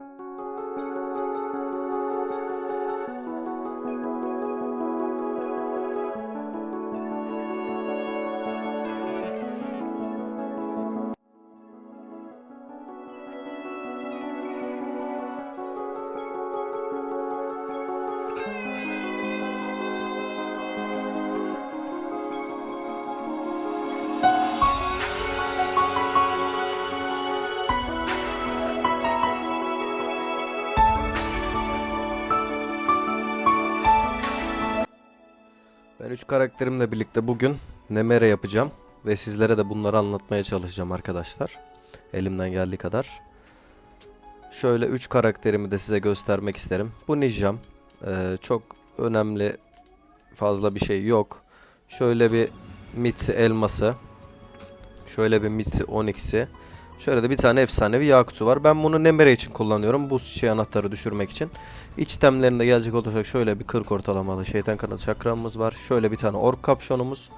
Ben karakterimle birlikte bugün Nemere yapacağım ve sizlere de bunları anlatmaya çalışacağım arkadaşlar. Elimden geldiği kadar. Şöyle üç karakterimi de size göstermek isterim. Bu Ninjam. Ee, çok önemli fazla bir şey yok. Şöyle bir Mitsi elması. Şöyle bir Mitsi Onyx'i. Şöyle de bir tane efsanevi Yakut'u var. Ben bunu Nemere için kullanıyorum. Bu şey anahtarı düşürmek için. İç temlerinde gelecek olursak şöyle bir 40 ortalamalı şeytan kanadı çakramımız var. Şöyle bir tane ork kapşonumuz.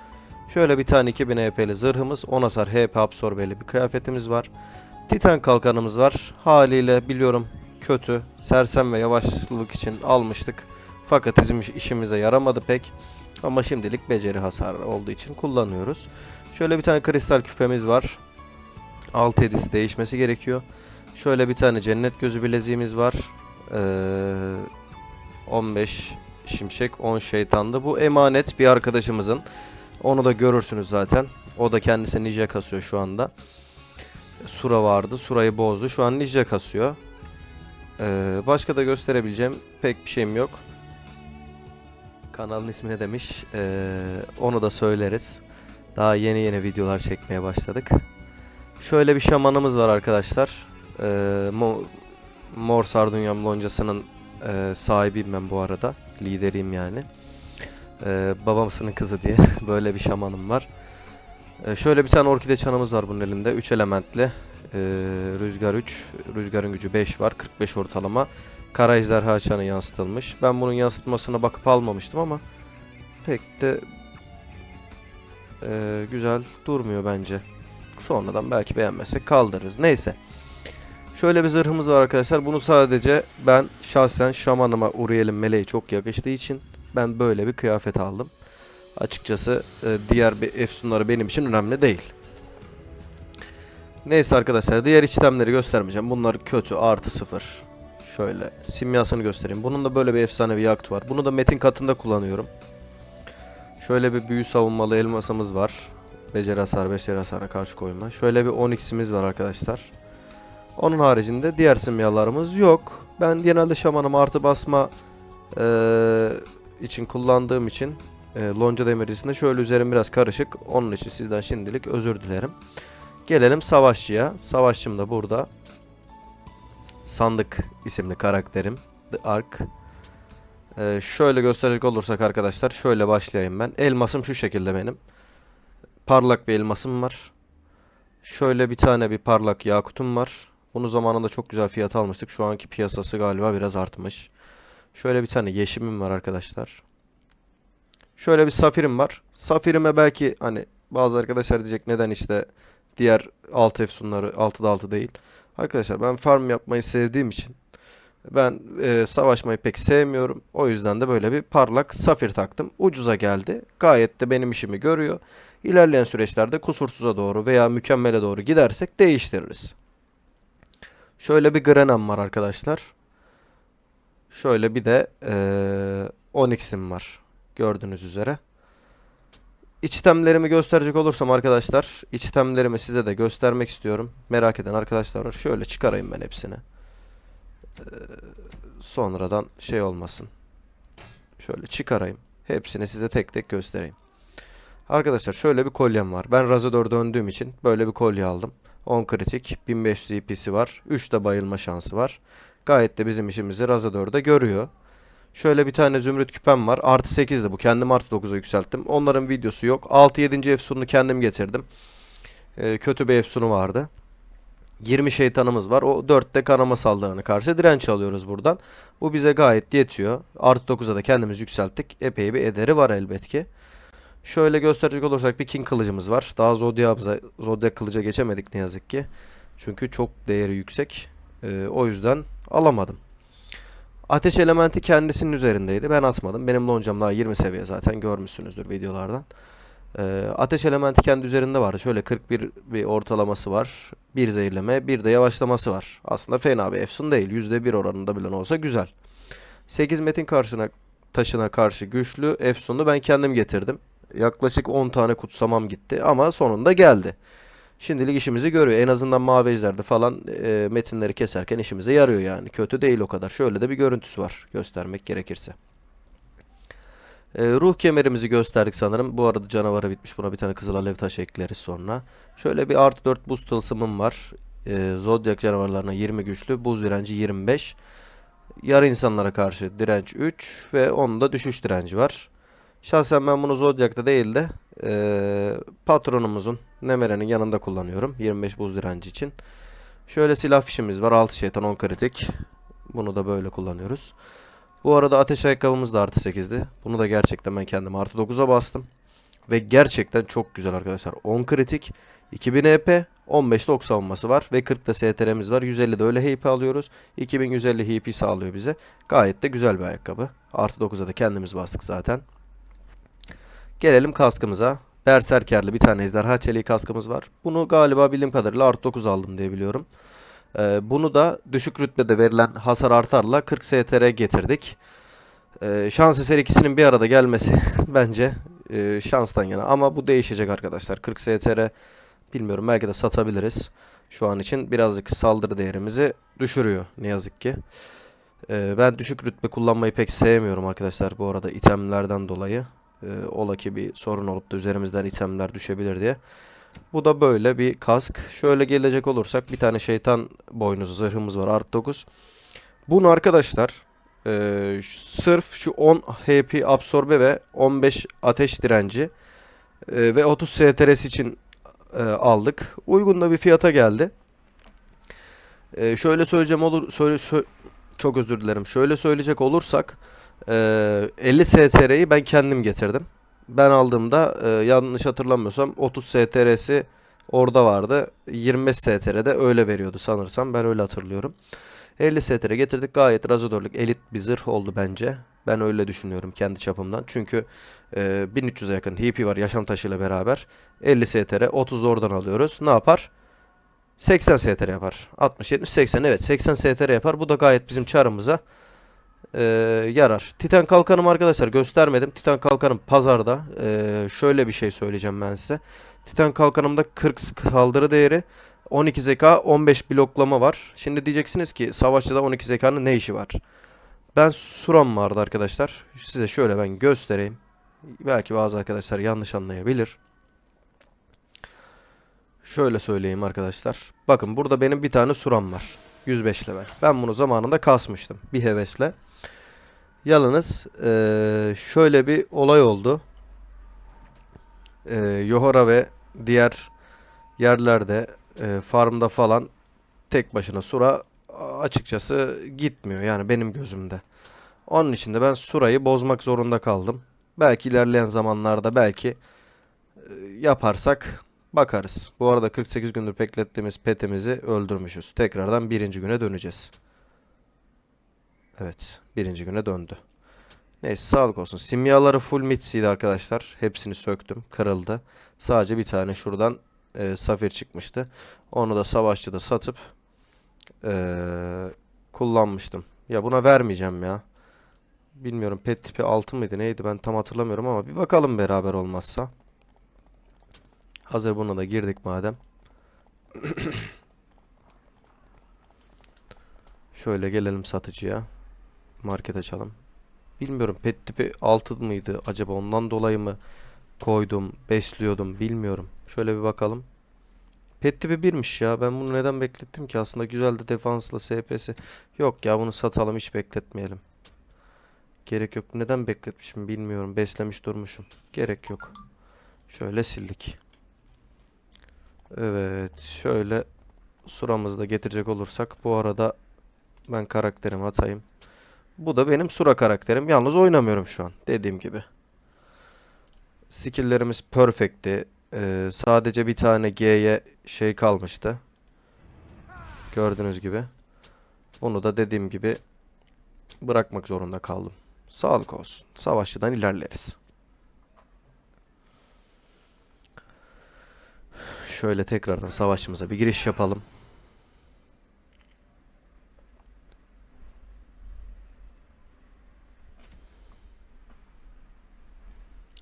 Şöyle bir tane 2000 HP'li zırhımız. 10 hasar HP absorbeli bir kıyafetimiz var. Titan kalkanımız var. Haliyle biliyorum kötü, sersem ve yavaşlık için almıştık. Fakat bizim iş- işimize yaramadı pek. Ama şimdilik beceri hasarı olduğu için kullanıyoruz. Şöyle bir tane kristal küpemiz var. 6-7'si değişmesi gerekiyor. Şöyle bir tane cennet gözü bileziğimiz var. Ee, 15 şimşek 10 şeytandı. Bu emanet bir arkadaşımızın. Onu da görürsünüz zaten. O da kendisi ninja kasıyor şu anda. Sura vardı. Surayı bozdu. Şu an ninja kasıyor. Ee, başka da gösterebileceğim pek bir şeyim yok. Kanalın ismi ne demiş? Ee, onu da söyleriz. Daha yeni yeni videolar çekmeye başladık. Şöyle bir şamanımız var arkadaşlar. Ee, Mo- Mor Sardunyam loncasının e, sahibiyim ben bu arada. Lideriyim yani. Ee, babamsının kızı diye böyle bir şamanım var. Ee, şöyle bir tane orkide çanımız var bunun elinde. 3 elementli. Ee, rüzgar 3. Rüzgarın gücü 5 var. 45 ortalama. Kara ejderha çanı yansıtılmış. Ben bunun yansıtmasına bakıp almamıştım ama pek de e, güzel durmuyor bence. Sonradan belki beğenmezsek kaldırırız. Neyse. Şöyle bir zırhımız var arkadaşlar. Bunu sadece ben şahsen şamanıma Uriel'in meleği çok yakıştığı için ben böyle bir kıyafet aldım. Açıkçası e, diğer bir efsunları benim için önemli değil. Neyse arkadaşlar diğer işlemleri göstermeyeceğim. Bunlar kötü artı sıfır. Şöyle simyasını göstereyim. Bunun da böyle bir efsanevi yakıt var. Bunu da metin katında kullanıyorum. Şöyle bir büyü savunmalı elmasımız var. Beceri hasar, beceri hasarına karşı koyma. Şöyle bir 10x'imiz var arkadaşlar. Onun haricinde diğer simyalarımız yok. Ben genelde şamanım artı basma eee, için kullandığım için e, lonca demircisinde şöyle üzerim biraz karışık. Onun için sizden şimdilik özür dilerim. Gelelim savaşçıya. Savaşçım da burada. Sandık isimli karakterim. The Ark. Ee, şöyle gösterecek olursak arkadaşlar şöyle başlayayım ben. Elmasım şu şekilde benim. Parlak bir elmasım var. Şöyle bir tane bir parlak yakutum var. Bunu zamanında çok güzel fiyat almıştık. Şu anki piyasası galiba biraz artmış. Şöyle bir tane yeşimim var arkadaşlar. Şöyle bir safirim var. Safirime belki hani bazı arkadaşlar diyecek neden işte diğer alt efsunları 6'da 6 değil. Arkadaşlar ben farm yapmayı sevdiğim için ben e, savaşmayı pek sevmiyorum. O yüzden de böyle bir parlak safir taktım. Ucuza geldi. Gayet de benim işimi görüyor. İlerleyen süreçlerde kusursuza doğru veya mükemmele doğru gidersek değiştiririz. Şöyle bir Grenam var arkadaşlar. Şöyle bir de e, Onyx'im var. Gördüğünüz üzere. İçtemlerimi gösterecek olursam arkadaşlar, içtemlerimi size de göstermek istiyorum. Merak eden arkadaşlar var. Şöyle çıkarayım ben hepsini. Ee, sonradan şey olmasın. Şöyle çıkarayım. Hepsini size tek tek göstereyim. Arkadaşlar şöyle bir kolyem var. Ben Razador döndüğüm için böyle bir kolye aldım. 10 kritik, 1500 EP'si var. 3 de bayılma şansı var. Gayet de bizim işimizi Razador'da görüyor. Şöyle bir tane zümrüt küpem var. Artı 8'di bu. Kendim artı 9'a yükselttim. Onların videosu yok. 6-7. efsununu kendim getirdim. Ee, kötü bir efsunu vardı. 20 şeytanımız var. O 4'te kanama saldırana karşı direnç alıyoruz buradan. Bu bize gayet yetiyor. Artı 9'a da kendimiz yükselttik. Epey bir ederi var elbet ki. Şöyle gösterecek olursak bir king kılıcımız var. Daha Zodiac'a, Zodiac kılıca geçemedik ne yazık ki. Çünkü çok değeri yüksek. Ee, o yüzden Alamadım. Ateş elementi kendisinin üzerindeydi. Ben atmadım. Benim loncam daha 20 seviye zaten görmüşsünüzdür videolardan. Ee, ateş elementi kendi üzerinde vardı. Şöyle 41 bir ortalaması var. Bir zehirleme, bir de yavaşlaması var. Aslında fena bir efsun değil. %1 oranında bile olsa güzel. 8 metin karşına taşına karşı güçlü efsunu ben kendim getirdim. Yaklaşık 10 tane kutsamam gitti ama sonunda geldi. Şimdilik işimizi görüyor. En azından mavi ejderde falan e, metinleri keserken işimize yarıyor yani. Kötü değil o kadar. Şöyle de bir görüntüsü var göstermek gerekirse. E, ruh kemerimizi gösterdik sanırım. Bu arada canavarı bitmiş. Buna bir tane kızıl alev taşı ekleriz sonra. Şöyle bir artı 4 buz tılsımım var. E, Zodiac canavarlarına 20 güçlü. Buz direnci 25. Yarı insanlara karşı direnç 3 ve onun da düşüş direnci var. Şahsen ben bunu Zodiac'ta değil de eee, patronumuzun Nemere'nin yanında kullanıyorum. 25 buz direnci için. Şöyle silah fişimiz var. 6 şeytan 10 kritik. Bunu da böyle kullanıyoruz. Bu arada ateş ayakkabımız da artı 8'di. Bunu da gerçekten ben kendim artı 9'a bastım. Ve gerçekten çok güzel arkadaşlar. 10 kritik, 2000 EP, 15'te ok savunması var ve 40'da STR'miz var. 150 de öyle HP alıyoruz. 2150 HP sağlıyor bize. Gayet de güzel bir ayakkabı. Artı 9'a da kendimiz bastık zaten. Gelelim kaskımıza. Berserkerli bir tane ejderha çeliği kaskımız var. Bunu galiba bildiğim kadarıyla artı 9 aldım diye biliyorum. Ee, bunu da düşük rütbede verilen hasar artarla 40 STR getirdik. Ee, şans eseri ikisinin bir arada gelmesi bence e, şanstan yana. Ama bu değişecek arkadaşlar. 40 STR bilmiyorum belki de satabiliriz. Şu an için birazcık saldırı değerimizi düşürüyor ne yazık ki. Ee, ben düşük rütbe kullanmayı pek sevmiyorum arkadaşlar bu arada itemlerden dolayı. Ee, ola ki bir sorun olup da üzerimizden itemler düşebilir diye. Bu da böyle bir kask. Şöyle gelecek olursak bir tane şeytan boynuzu zırhımız var artı 9. Bunu arkadaşlar e, sırf şu 10 HP absorbe ve 15 ateş direnci e, ve 30 STRS için e, aldık. Uygun da bir fiyata geldi. E, şöyle söyleyeceğim olur söyle sö- çok özür dilerim. Şöyle söyleyecek olursak e, 50 STR'yi ben kendim getirdim. Ben aldığımda e, yanlış hatırlamıyorsam 30 STR'si orada vardı. 25 STR'de öyle veriyordu sanırsam. Ben öyle hatırlıyorum. 50 STR getirdik. Gayet razodorluk elit bir zırh oldu bence. Ben öyle düşünüyorum kendi çapımdan. Çünkü e, 1300'e yakın HP var yaşam taşıyla beraber. 50 STR 30 da oradan alıyoruz. Ne yapar? 80 STR yapar. 60, 70, 80 evet 80 STR yapar. Bu da gayet bizim çarımıza e, yarar. Titan kalkanım arkadaşlar göstermedim. Titan kalkanım pazarda. E, şöyle bir şey söyleyeceğim ben size. Titan kalkanımda 40 saldırı değeri 12 zeka 15 bloklama var. Şimdi diyeceksiniz ki savaşçıda 12 zekanın ne işi var? Ben Suram vardı arkadaşlar. Size şöyle ben göstereyim. Belki bazı arkadaşlar yanlış anlayabilir. Şöyle söyleyeyim arkadaşlar. Bakın burada benim bir tane Suram var. 105 level. Ben bunu zamanında kasmıştım. Bir hevesle. Yalnız eee, şöyle bir olay oldu. Eee Yohara ve diğer yerlerde eee, farmda falan tek başına Sura açıkçası gitmiyor yani benim gözümde. Onun için de ben Sura'yı bozmak zorunda kaldım. Belki ilerleyen zamanlarda belki e, yaparsak bakarız. Bu arada 48 gündür beklettiğimiz petimizi öldürmüşüz. Tekrardan birinci güne döneceğiz. Evet, birinci güne döndü. Neyse sağlık olsun. Simyaları full mitsiydi arkadaşlar. Hepsini söktüm, kırıldı. Sadece bir tane şuradan e, safir çıkmıştı. Onu da savaşçıda satıp e, kullanmıştım. Ya buna vermeyeceğim ya. Bilmiyorum pet tipi 6 mıydı neydi ben tam hatırlamıyorum ama bir bakalım beraber olmazsa. Hazır buna da girdik madem. Şöyle gelelim satıcıya. Market açalım. Bilmiyorum pet tipi 6 mıydı acaba ondan dolayı mı koydum, besliyordum bilmiyorum. Şöyle bir bakalım. Pet tipi 1'miş ya. Ben bunu neden beklettim ki? Aslında güzel de defansla SP'si. Yok ya bunu satalım hiç bekletmeyelim. Gerek yok. Neden bekletmişim bilmiyorum. Beslemiş durmuşum. Gerek yok. Şöyle sildik. Evet. Şöyle suramızı da getirecek olursak. Bu arada ben karakterimi atayım. Bu da benim sura karakterim. Yalnız oynamıyorum şu an. Dediğim gibi. Skill'lerimiz perfect'ti. Ee, sadece bir tane G'ye şey kalmıştı. Gördüğünüz gibi. Onu da dediğim gibi bırakmak zorunda kaldım. Sağlık olsun. Savaşçıdan ilerleriz. Şöyle tekrardan savaşçımıza bir giriş yapalım.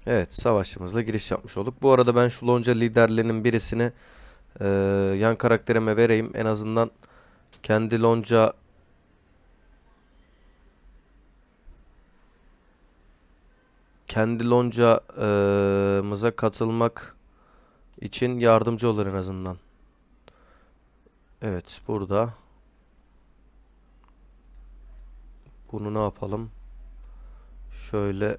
Evet, savaşçımızla giriş yapmış olduk. Bu arada ben şu lonca liderlerinin birisini eee, yan karakterime vereyim. En azından kendi lonca kendi loncamıza katılmak için yardımcı olur en azından. Evet, burada. Bunu ne yapalım? Şöyle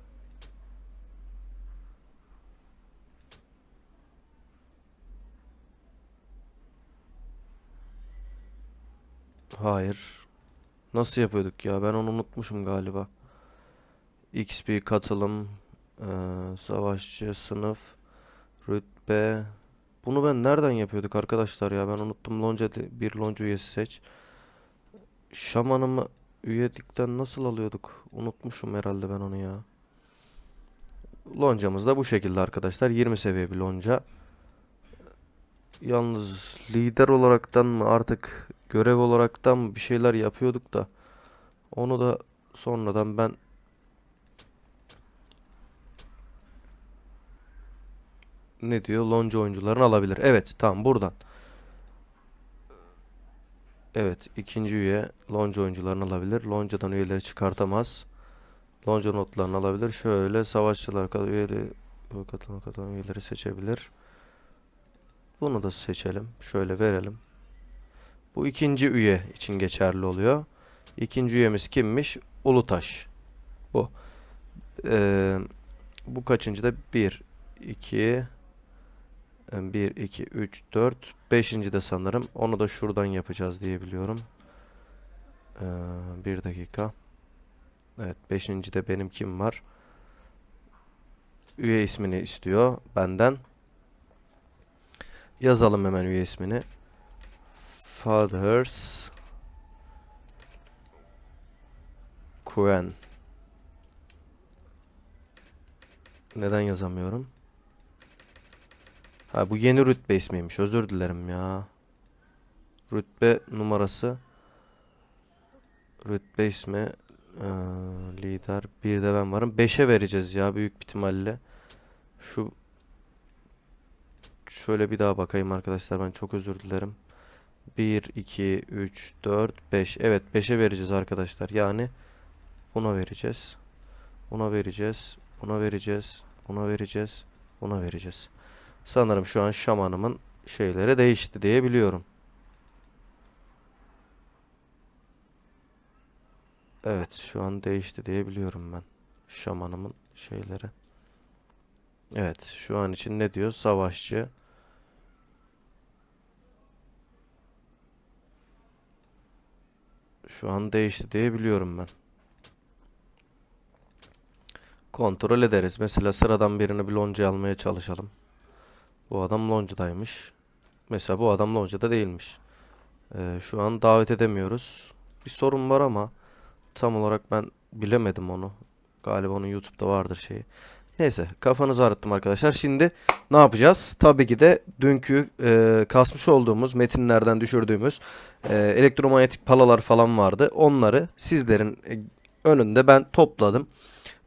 Hayır. Nasıl yapıyorduk ya? Ben onu unutmuşum galiba. XP katılım, eee, savaşçı sınıf, rütbe. Bunu ben nereden yapıyorduk arkadaşlar ya? Ben unuttum. Lonca bir lonca üyesi seç. Şamanımı üyelikten nasıl alıyorduk? Unutmuşum herhalde ben onu ya. Loncamız da bu şekilde arkadaşlar. 20 seviye bir lonca. Yalnız lider olaraktan mı artık görev olaraktan bir şeyler yapıyorduk da onu da sonradan ben ne diyor? Lonca oyuncularını alabilir. Evet, tamam buradan. Evet, ikinci üye lonca oyuncularını alabilir. Lonca'dan üyeleri çıkartamaz. Lonca notlarını alabilir. Şöyle savaşçılar üyeleri katılan katılan üyeleri seçebilir. Bunu da seçelim. Şöyle verelim. Bu ikinci üye için geçerli oluyor. İkinci üyemiz kimmiş? Ulutaş. Bu. Ee, bu kaçıncı da 1, 2, 1, 2, 3, 4, 5. de sanırım. Onu da şuradan yapacağız diye biliyorum. Ee, bir dakika. Evet, 5. de benim kim var? Üye ismini istiyor benden. Yazalım hemen üye ismini. Fathers Quen. Neden yazamıyorum? Ha bu yeni rütbe ismiymiş. Özür dilerim ya. Rütbe numarası. Rütbe ismi. eee, lider. Bir de ben varım. 5'e vereceğiz ya büyük ihtimalle. Şu Şöyle bir daha bakayım arkadaşlar. Ben çok özür dilerim. 1, 2, 3, 4, 5. Evet 5'e vereceğiz arkadaşlar. Yani buna vereceğiz. Buna vereceğiz. Buna vereceğiz. Buna vereceğiz. Buna vereceğiz. Sanırım şu an şamanımın şeyleri değişti diye biliyorum. Evet şu an değişti diye biliyorum ben. Şamanımın şeyleri. Evet şu an için ne diyor? Savaşçı. Şu an değişti diye biliyorum ben. Kontrol ederiz. Mesela sıradan birini bir lonca almaya çalışalım. Bu adam loncadaymış. Mesela bu adam loncada değilmiş. Ee, şu an davet edemiyoruz. Bir sorun var ama tam olarak ben bilemedim onu. Galiba onun YouTube'da vardır şeyi. Neyse kafanızı ağrıttım arkadaşlar. Şimdi ne yapacağız? Tabii ki de dünkü e, kasmış olduğumuz metinlerden düşürdüğümüz e, elektromanyetik palalar falan vardı. Onları sizlerin e, önünde ben topladım.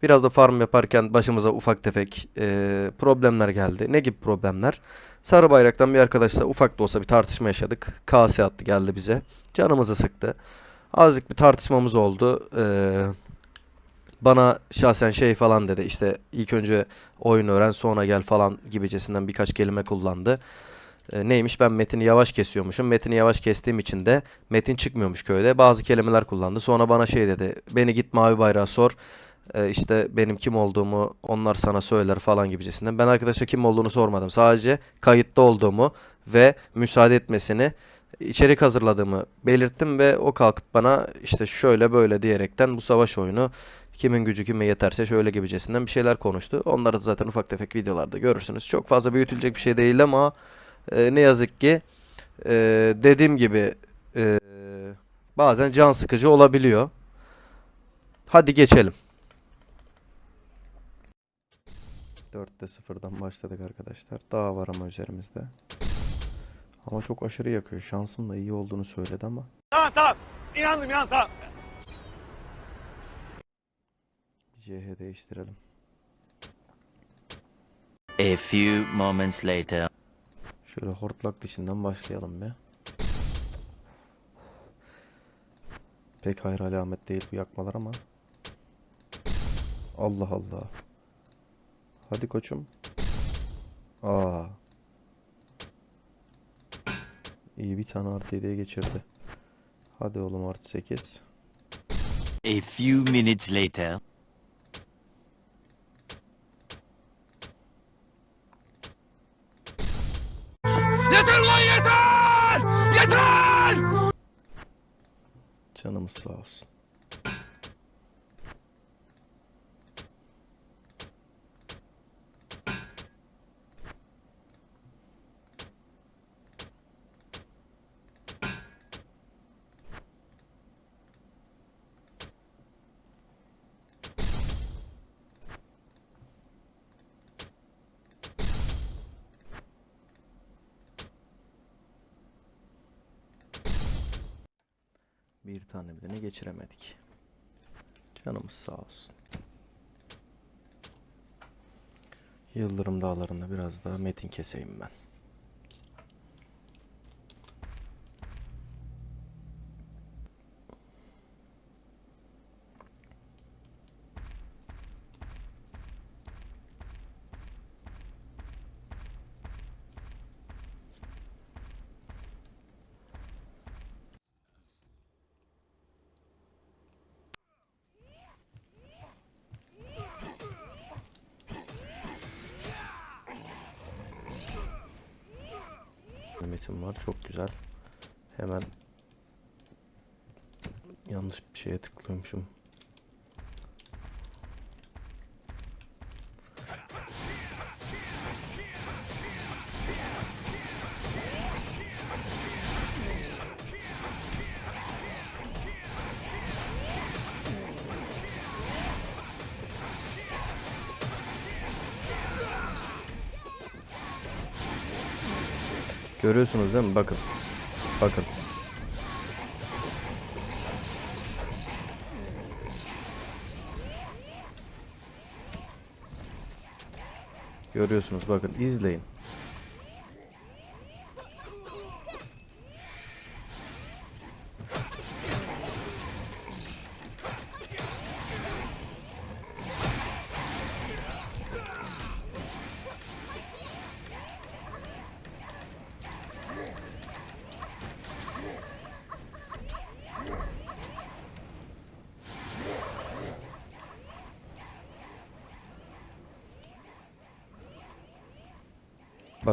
Biraz da farm yaparken başımıza ufak tefek e, problemler geldi. Ne gibi problemler? Sarı bayraktan bir arkadaşla ufak da olsa bir tartışma yaşadık. Kase attı geldi bize. Canımızı sıktı. Azıcık bir tartışmamız oldu. Eee bana şahsen şey falan dedi işte ilk önce oyun öğren sonra gel falan gibicesinden birkaç kelime kullandı. E, neymiş ben metini yavaş kesiyormuşum. Metini yavaş kestiğim için de metin çıkmıyormuş köyde. Bazı kelimeler kullandı. Sonra bana şey dedi. Beni git mavi bayrağı sor. E, işte benim kim olduğumu onlar sana söyler falan gibicesinden. Ben arkadaşa kim olduğunu sormadım. Sadece kayıtta olduğumu ve müsaade etmesini içerik hazırladığımı belirttim ve o kalkıp bana işte şöyle böyle diyerekten bu savaş oyunu kimin gücü kime yeterse şöyle gibicesinden bir şeyler konuştu. Onları da zaten ufak tefek videolarda görürsünüz. Çok fazla büyütülecek bir şey değil ama e, ne yazık ki e, dediğim gibi e, bazen can sıkıcı olabiliyor. Hadi geçelim. 4'te 0'dan başladık arkadaşlar. Daha var ama üzerimizde. Ama çok aşırı yakıyor. Şansım da iyi olduğunu söyledi ama. Tamam tamam. İnandım ya tamam. CH değiştirelim. A few moments later. Şöyle hortlak dışından başlayalım bir. Pek hayır alamet değil bu yakmalar ama. Allah Allah. Hadi koçum. Aa. İyi bir tane artı 7'ye geçirdi. Hadi oğlum artı 8. A few minutes later. Canımız Bir tane bile geçiremedik. Canımız sağ olsun. Yıldırım dağlarında biraz daha metin keseyim ben. Metin var. Çok güzel. Hemen yanlış bir şeye tıklıyormuşum. Görüyorsunuz değil mi? Bakın. Bakın. Görüyorsunuz bakın izleyin.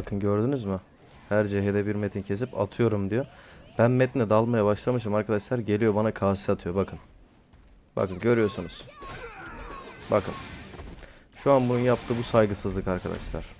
Bakın gördünüz mü? Her CH'de bir metin kesip atıyorum diyor. Ben metne dalmaya başlamışım arkadaşlar. Geliyor bana kase atıyor bakın. Bakın görüyorsunuz. Bakın. Şu an bunun yaptığı bu saygısızlık arkadaşlar.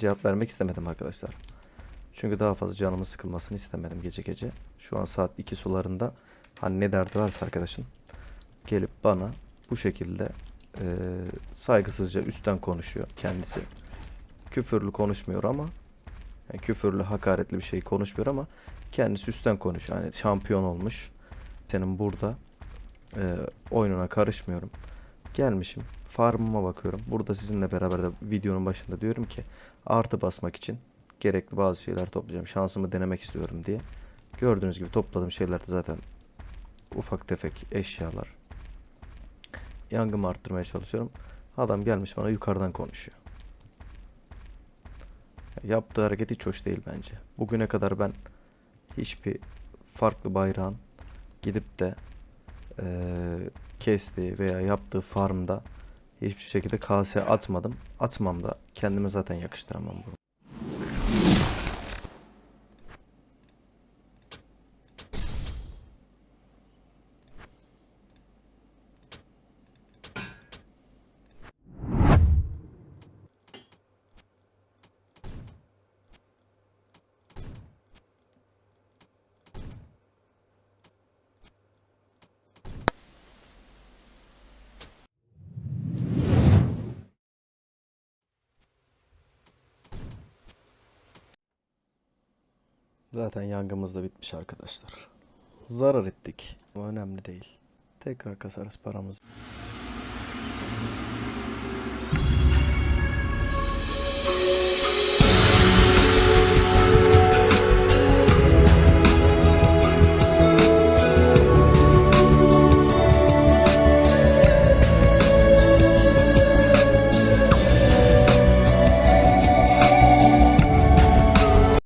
Cevap vermek istemedim arkadaşlar. Çünkü daha fazla canımın sıkılmasını istemedim gece gece. Şu an saat 2 sularında hani ne derdi varsa arkadaşın gelip bana bu şekilde eee, saygısızca üstten konuşuyor kendisi. Küfürlü konuşmuyor ama yani küfürlü hakaretli bir şey konuşmuyor ama kendisi üstten konuşuyor. Hani şampiyon olmuş. Senin burada eee, oyununa karışmıyorum. Gelmişim farmıma bakıyorum. Burada sizinle beraber de videonun başında diyorum ki artı basmak için gerekli bazı şeyler toplayacağım. Şansımı denemek istiyorum diye. Gördüğünüz gibi topladığım şeyler de zaten ufak tefek eşyalar. Yangımı arttırmaya çalışıyorum. Adam gelmiş bana yukarıdan konuşuyor. Yaptığı hareket hiç hoş değil bence. Bugüne kadar ben hiçbir farklı bayrağın gidip de eee kestiği veya yaptığı farmda hiçbir şekilde kase atmadım. Atmam da kendime zaten yakıştıramam bunu. Zaten yangımız da bitmiş arkadaşlar. Zarar ettik ama önemli değil. Tekrar kasarız paramızı.